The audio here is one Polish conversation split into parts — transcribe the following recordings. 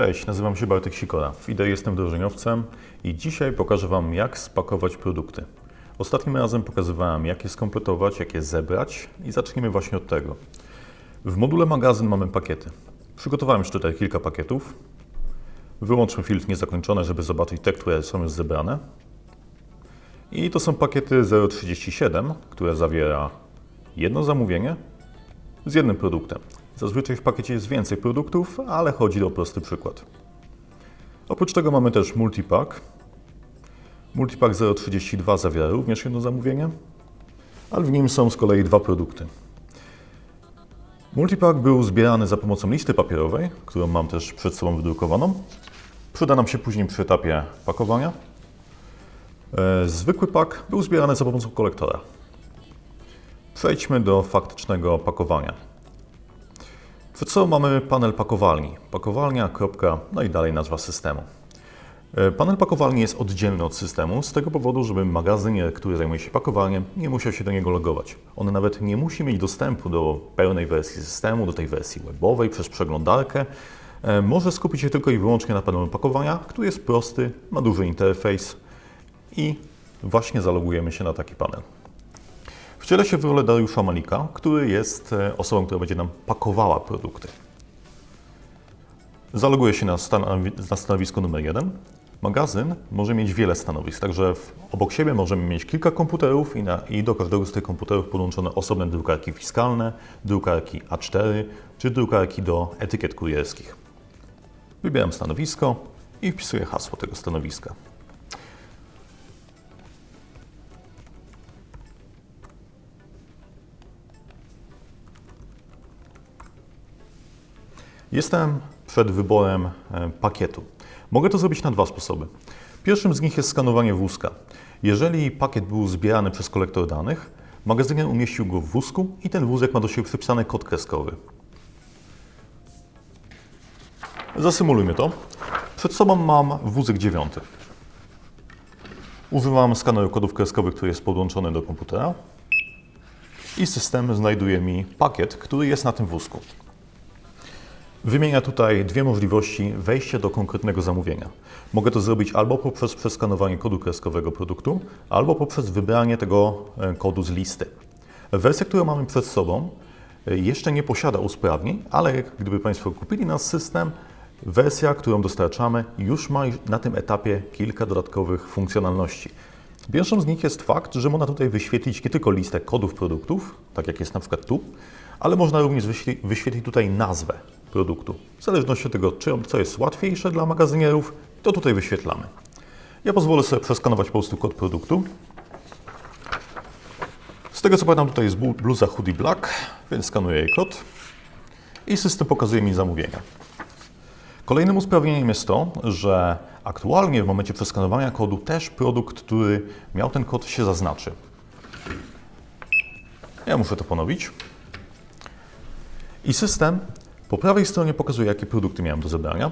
Cześć, nazywam się Bartek Sikora. W IDE jestem wdrożeniowcem i dzisiaj pokażę Wam, jak spakować produkty. Ostatnim razem pokazywałem, jak je skompletować, jak je zebrać i zacznijmy właśnie od tego. W module magazyn mamy pakiety. Przygotowałem już tutaj kilka pakietów. Wyłączmy filtr niezakończony, żeby zobaczyć te, które są już zebrane. I to są pakiety 037, które zawiera jedno zamówienie z jednym produktem. Zazwyczaj w pakiecie jest więcej produktów, ale chodzi o prosty przykład. Oprócz tego mamy też multipack. Multipack 032 zawiera również jedno zamówienie, ale w nim są z kolei dwa produkty. Multipack był zbierany za pomocą listy papierowej, którą mam też przed sobą wydrukowaną. Przyda nam się później przy etapie pakowania. E, Zwykły pak był zbierany za pomocą kolektora. Przejdźmy do faktycznego pakowania. Przed sobą mamy panel pakowalni. Pakowalnia, kropka, no i dalej nazwa systemu. E, Panel pakowalni jest oddzielny od systemu z tego powodu, żeby magazynier, który zajmuje się pakowaniem, nie musiał się do niego logować. On nawet nie musi mieć dostępu do pełnej wersji systemu, do tej wersji webowej przez przeglądarkę. E, Może skupić się tylko i wyłącznie na panelu pakowania, który jest prosty, ma duży interfejs i właśnie zalogujemy się na taki panel. Wcielę się w rolę Dariusza Malika, który jest e, osobą, która będzie nam pakowała produkty. Zaloguję się na, na stanowisko numer jeden. Magazyn może mieć wiele stanowisk, także w, obok siebie możemy mieć kilka komputerów i, na, i do każdego z tych komputerów podłączone osobne drukarki fiskalne, drukarki A4 czy drukarki do etykiet kurierskich. Wybieram stanowisko i wpisuję hasło tego stanowiska. Jestem przed wyborem e, pakietu. Mogę to zrobić na dwa sposoby. Pierwszym z nich jest skanowanie wózka. Jeżeli pakiet był zbierany przez kolektor danych, magazynier umieścił go w wózku i ten wózek ma do siebie przypisany kod kreskowy. Zasymulujmy to. Przed sobą mam wózek dziewiąty. Używam skaneru kodów kreskowych, który jest podłączony do komputera i system znajduje mi pakiet, który jest na tym wózku. Wymienia tutaj dwie możliwości wejścia do konkretnego zamówienia. Mogę to zrobić albo poprzez przeskanowanie kodu kreskowego produktu, albo poprzez wybranie tego e, kodu z listy. Wersja, którą mamy przed sobą, e, jeszcze nie posiada usprawnień, ale gdyby Państwo kupili nasz system, wersja, którą dostarczamy, już ma na tym etapie kilka dodatkowych funkcjonalności. Pierwszą z nich jest fakt, że można tutaj wyświetlić nie tylko listę kodów produktów, tak jak jest na przykład tu, ale można również wyświetli- wyświetlić tutaj nazwę produktu. W zależności od tego, co jest łatwiejsze dla magazynierów, to tutaj wyświetlamy. Ja pozwolę sobie przeskanować po prostu kod produktu. Z tego co pamiętam, tutaj jest bluza hoodie black, więc skanuję jej kod i system pokazuje mi zamówienia. Kolejnym usprawnieniem jest to, że aktualnie w momencie przeskanowania kodu też produkt, który miał ten kod się zaznaczy. Ja muszę to ponowić. I system po prawej stronie pokazuje, jakie produkty miałem do zebrania.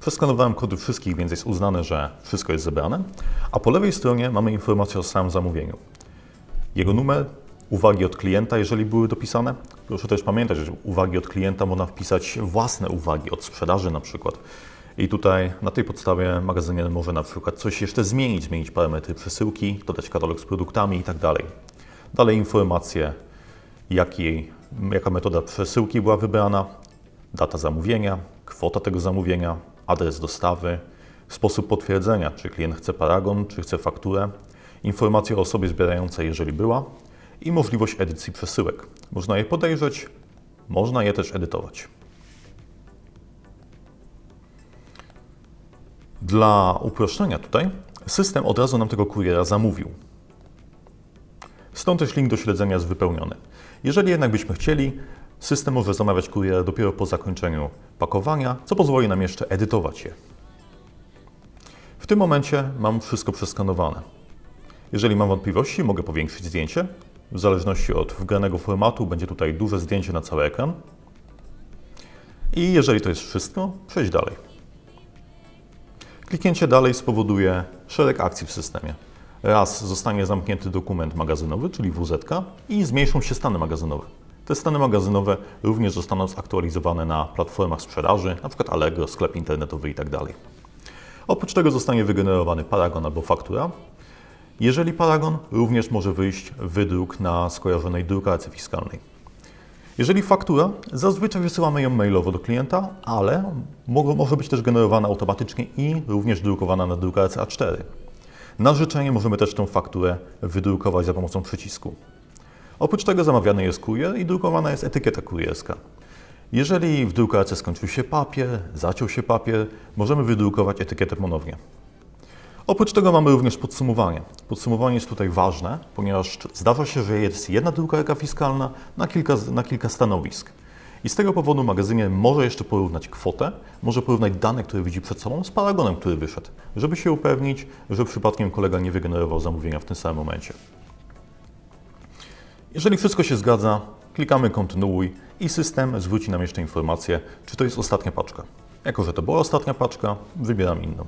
Przeskanowałem kody wszystkich, więc jest uznane, że wszystko jest zebrane. A po lewej stronie mamy informację o samym zamówieniu. Jego numer, uwagi od klienta, jeżeli były dopisane. Proszę też pamiętać, że uwagi od klienta można wpisać własne uwagi od sprzedaży na przykład. I tutaj na tej podstawie magazynier może na przykład coś jeszcze zmienić, zmienić parametry przesyłki, dodać katalog z produktami i tak dalej. Dalej informacje, jaki, jaka metoda przesyłki była wybrana, data zamówienia, kwota tego zamówienia, adres dostawy, sposób potwierdzenia, czy klient chce paragon, czy chce fakturę, informacje o osobie zbierającej, jeżeli była i możliwość edycji przesyłek. Można je podejrzeć, można je też edytować. Dla uproszczenia tutaj system od razu nam tego kuriera zamówił. Stąd też link do śledzenia jest wypełniony. Jeżeli jednak byśmy chcieli, system może zamawiać kuriera dopiero po zakończeniu pakowania, co pozwoli nam jeszcze edytować je. W tym momencie mam wszystko przeskanowane. Jeżeli mam wątpliwości, mogę powiększyć zdjęcie. W zależności od wgranego formatu będzie tutaj duże zdjęcie na cały ekran. I jeżeli to jest wszystko, przejść dalej. Kliknięcie dalej spowoduje szereg akcji w systemie. Raz zostanie zamknięty dokument magazynowy, czyli WZ, i zmniejszą się stany magazynowe. Te stany magazynowe również zostaną zaktualizowane na platformach sprzedaży, np. Allegro, sklep internetowy itd. Oprócz tego zostanie wygenerowany paragon albo faktura. Jeżeli paragon, również może wyjść wydruk na skojarzonej drukarce fiskalnej. Jeżeli faktura, zazwyczaj wysyłamy ją mailowo do klienta, ale mo- może być też generowana automatycznie i również drukowana na drukarce A4. Na życzenie możemy też tę fakturę wydrukować za pomocą przycisku. Oprócz tego zamawiany jest kurier i drukowana jest etykieta kurierska. Jeżeli w drukarce skończył się papier, zaciął się papier, możemy wydrukować etykietę ponownie. Oprócz tego mamy również podsumowanie. Podsumowanie jest tutaj ważne, ponieważ zdarza się, że jest jedna drukarka fiskalna na kilka, na kilka stanowisk. I z tego powodu magazynie może jeszcze porównać kwotę, może porównać dane, które widzi przed sobą z paragonem, który wyszedł, żeby się upewnić, że przypadkiem kolega nie wygenerował zamówienia w tym samym momencie. Jeżeli wszystko się zgadza, klikamy kontynuuj i system zwróci nam jeszcze informację, czy to jest ostatnia paczka. Jako, że to była ostatnia paczka, wybieram inną.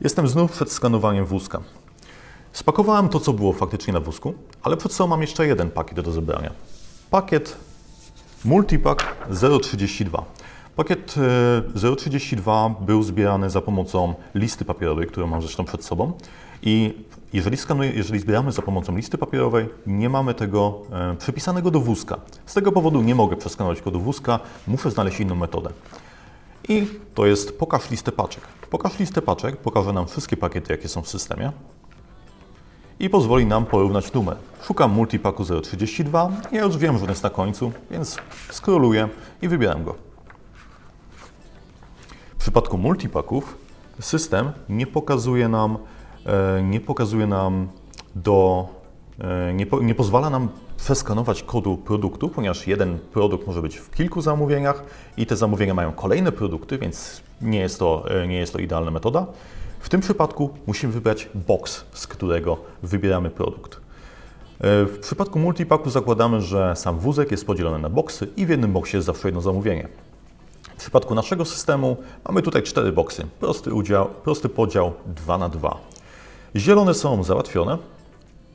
Jestem znów przed skanowaniem wózka. Spakowałem to, co było faktycznie na wózku, ale przed sobą mam jeszcze jeden pakiet do zebrania. Pakiet Multipack 032. Pakiet e, 032 był zbierany za pomocą listy papierowej, którą mam zresztą przed sobą. I jeżeli, skanuję, jeżeli zbieramy za pomocą listy papierowej, nie mamy tego e, przypisanego do wózka. Z tego powodu nie mogę przeskanować kodu wózka, muszę znaleźć inną metodę. I to jest pokaż listę paczek. Pokaż listę paczek pokaże nam wszystkie pakiety, jakie są w systemie i pozwoli nam porównać numer. Szukam multipaku 032, ja już wiem, że on jest na końcu, więc scrolluję i wybieram go. W przypadku multipaków system nie pokazuje nam, nie pokazuje nam do, e, nie, po, nie pozwala nam przeskanować kodu produktu, ponieważ jeden produkt może być w kilku zamówieniach i te zamówienia mają kolejne produkty, więc nie jest to, e, nie jest to idealna metoda. W tym przypadku musimy wybrać box, z którego wybieramy produkt. E, W przypadku multipaku zakładamy, że sam wózek jest podzielony na boksy i w jednym boksie jest zawsze jedno zamówienie. W przypadku naszego systemu mamy tutaj cztery boksy. Prosty, udział, prosty podział 2 na 2. Zielone są załatwione,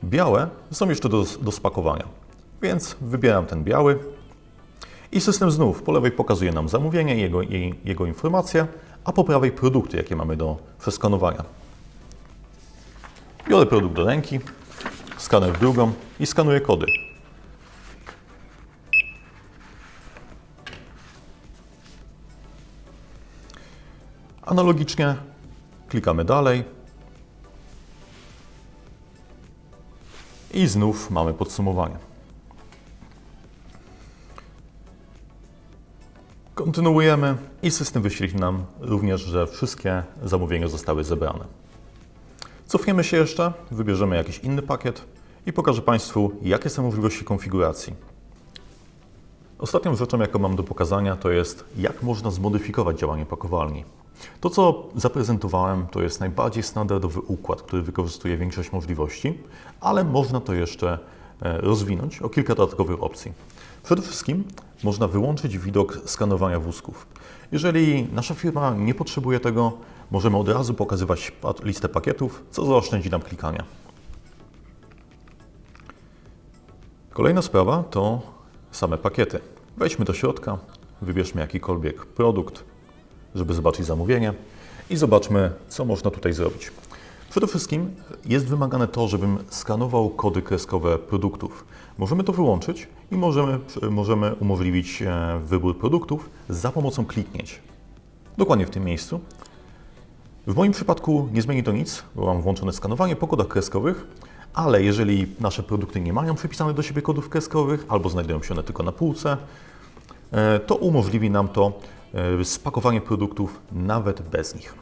białe są jeszcze do, do spakowania. Więc wybieram ten biały i system znów po lewej pokazuje nam zamówienie i jego, jego informacje, a po prawej produkty, jakie mamy do przeskanowania. Biorę produkt do ręki, skaner w drugą i skanuję kody. Analogicznie klikamy dalej i znów mamy podsumowanie. Kontynuujemy i system wyświetli nam również, że wszystkie zamówienia zostały zebrane. Cofniemy się jeszcze, wybierzemy jakiś inny pakiet i pokażę Państwu, jakie są możliwości konfiguracji. Ostatnią rzeczą, jaką mam do pokazania, to jest, jak można zmodyfikować działanie pakowalni. To, co zaprezentowałem, to jest najbardziej standardowy układ, który wykorzystuje większość możliwości, ale można to jeszcze e, rozwinąć o kilka dodatkowych opcji. Przede wszystkim można wyłączyć widok skanowania wózków. Jeżeli nasza firma nie potrzebuje tego, możemy od razu pokazywać listę pakietów, co zaoszczędzi nam klikania. Kolejna sprawa to same pakiety. Wejdźmy do środka, wybierzmy jakikolwiek produkt, żeby zobaczyć zamówienie i zobaczmy, co można tutaj zrobić. Przede wszystkim jest wymagane to, żebym skanował kody kreskowe produktów. Możemy to wyłączyć i możemy, możemy umożliwić e, wybór produktów za pomocą kliknięć. Dokładnie w tym miejscu. W moim przypadku nie zmieni to nic, bo mam włączone skanowanie po kodach kreskowych, ale jeżeli nasze produkty nie mają przypisanych do siebie kodów kreskowych albo znajdują się one tylko na półce, e, to umożliwi nam to e, spakowanie produktów nawet bez nich.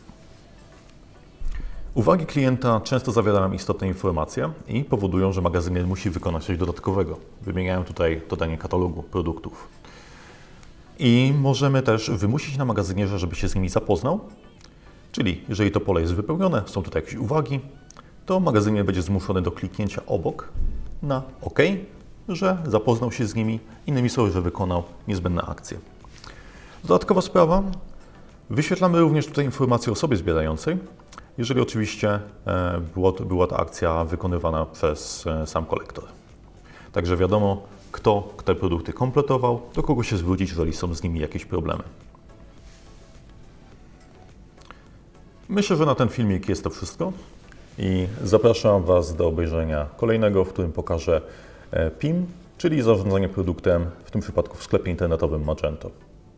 Uwagi klienta często zawierają istotne informacje i powodują, że magazynier musi wykonać coś dodatkowego. Wymieniają tutaj dodanie katalogu produktów. I możemy też wymusić na magazynierze, żeby się z nimi zapoznał. Czyli jeżeli to pole jest wypełnione, są tutaj jakieś uwagi, to magazynier będzie zmuszony do kliknięcia obok na OK, że zapoznał się z nimi, innymi słowy, że wykonał niezbędne akcje. Dodatkowa sprawa, wyświetlamy również tutaj informacje o osobie zbierającej, jeżeli oczywiście e, było, była ta akcja wykonywana przez e, sam kolektor. Także wiadomo, kto te produkty kompletował, do kogo się zwrócić, jeżeli są z nimi jakieś problemy. Myślę, że na ten filmik jest to wszystko i zapraszam Was do obejrzenia kolejnego, w którym pokażę e, PIM, czyli zarządzanie produktem, w tym przypadku w sklepie internetowym Magento.